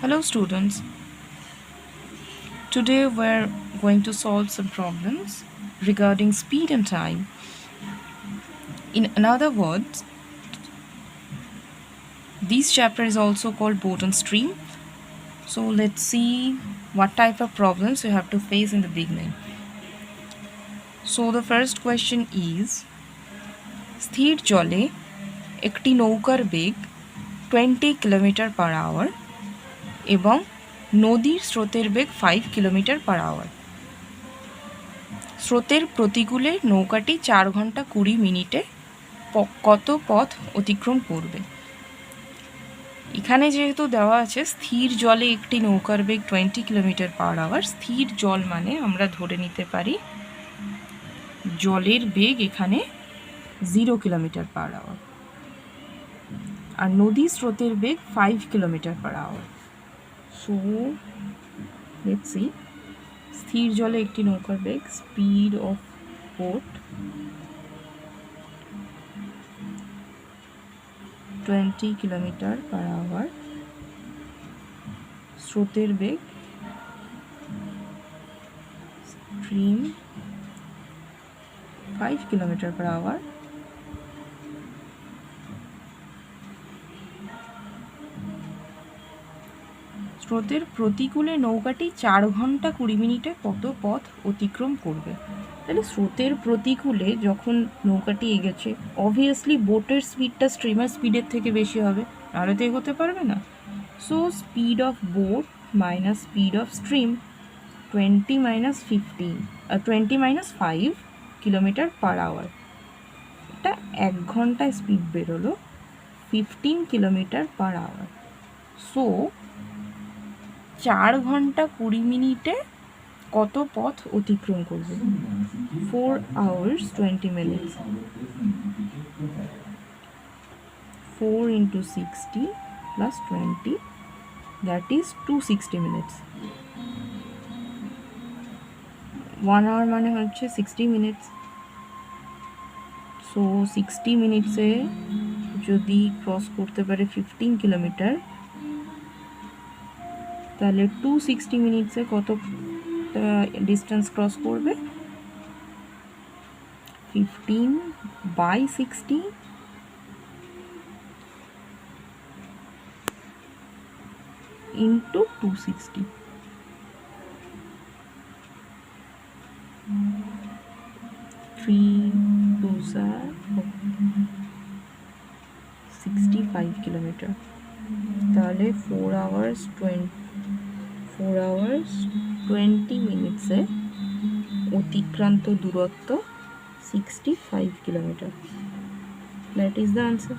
Hello students. Today we're going to solve some problems regarding speed and time. In other words, this chapter is also called boat and stream. So let's see what type of problems you have to face in the beginning. So the first question is স্থির জলে একটি নৌকার বেগ twenty kilometre per hour এবং নদীর স্রোতের বেগ five kilometre per hour স্রোতের প্রতিকূলে নৌকাটি চার ঘণ্টা কুড়ি মিনিটে কত পথ অতিক্রম করবে? এখানে যেহেতু দেওয়া আছে, স্থির জলে একটি নৌকার বেগ টোয়েন্টি কিলোমিটার পার আওয়ার স্থির জল মানে আমরা ধরে নিতে পারি জলের বেগ এখানে জিরো কিলোমিটার পার আওয়ার আর নদী স্রোতের বেগ five kilometre per hour so let's see স্থির জলে একটি নৌকার বেগ speed of boat twenty kilometre per hour স্রোতের বেগ stream five kilometre per hour স্রোতের প্রতিকূলে নৌকাটি চার ঘণ্টা কুড়ি মিনিটে কত পথ অতিক্রম করবে? তাহলে স্রোতের প্রতিকূলে যখন নৌকাটি এগেছে অবভিয়াসলি বোটের স্পিডটা স্ট্রিমার স্পিডের থেকে বেশি হবে, নাহলে তো এগোতে পারবে না। So speed of boat minus speed of stream twenty minus fifteen twenty minus five kilometre per hour এটা এক ঘন্টায় স্পিড বেরোলো fifteen kilometre per hour so চার ঘণ্টা কুড়ি মিনিটে কত পথ অতিক্রম করবে? Four hours twenty minutes four into sixty plus twenty that is two sixty minutes one hour মানে হচ্ছে সিক্সটি মিনিটস সো সিক্সটি মিনিটসে যদি ক্রস করতে পারে ফিফটিন কিলোমিটার তাহলে টু সিক্সটি মিনিটসে কত ডিস্টেন্স ক্রস করবে? Fifteen by sixty into two sixty three two sixty five kilometre তাহলে four hours twenty four hours twenty মিনিটসে অতিক্রান্ত দূরত্ব sixty five kilometre that is the answer